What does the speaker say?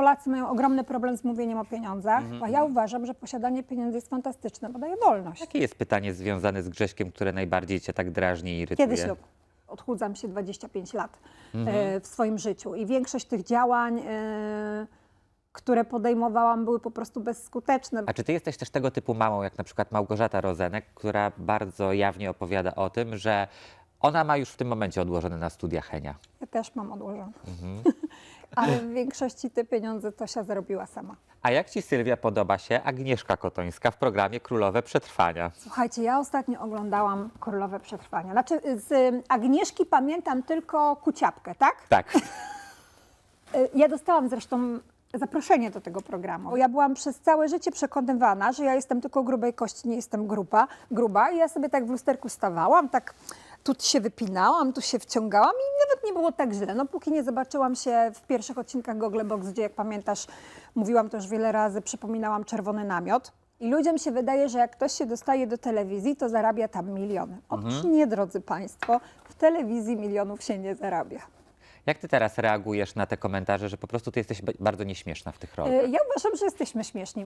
Polacy mają ogromny problem z mówieniem o pieniądzach, Mhm, a ja uważam, że posiadanie pieniędzy jest fantastyczne, bo daje wolność. Jakie jest pytanie związane z Grześkiem, które najbardziej cię tak drażni i irytuje? Kiedy ślub? Odchudzam się 25 lat Mhm. e, w swoim życiu i większość tych działań, e, które podejmowałam, były po prostu bezskuteczne. A czy ty jesteś też tego typu mamą, jak na przykład Małgorzata Rozenek, która bardzo jawnie opowiada o tym, że ona ma już w tym momencie odłożone na studia Henia. Ja też mam odłożone. Mhm. Ale w większości te pieniądze Tosia zarobiła sama. A jak ci Sylwia podoba się Agnieszka Kotońska w programie Królowe Przetrwania? Słuchajcie, ja ostatnio oglądałam Królowe Przetrwania. Znaczy z y, Agnieszki pamiętam tylko Kuciapkę, tak? Tak. Y, Ja dostałam zresztą zaproszenie do tego programu. Ja byłam przez całe życie przekonywana, że ja jestem tylko grubej kości, nie jestem gruba, gruba. I ja sobie tak w lusterku stawałam, tak tu się wypinałam, tu się wciągałam i nawet nie było tak źle. No póki nie zobaczyłam się w pierwszych odcinkach Google Box, gdzie jak pamiętasz, mówiłam to już wiele razy, przypominałam czerwony namiot. I ludziom się wydaje, że jak ktoś się dostaje do telewizji, to zarabia tam miliony. Otóż nie, drodzy Państwo, w telewizji milionów się nie zarabia. Jak ty teraz reagujesz na te komentarze, że po prostu ty jesteś ba- bardzo nieśmieszna w tych rolach? Y, Ja uważam, że jesteśmy śmieszni.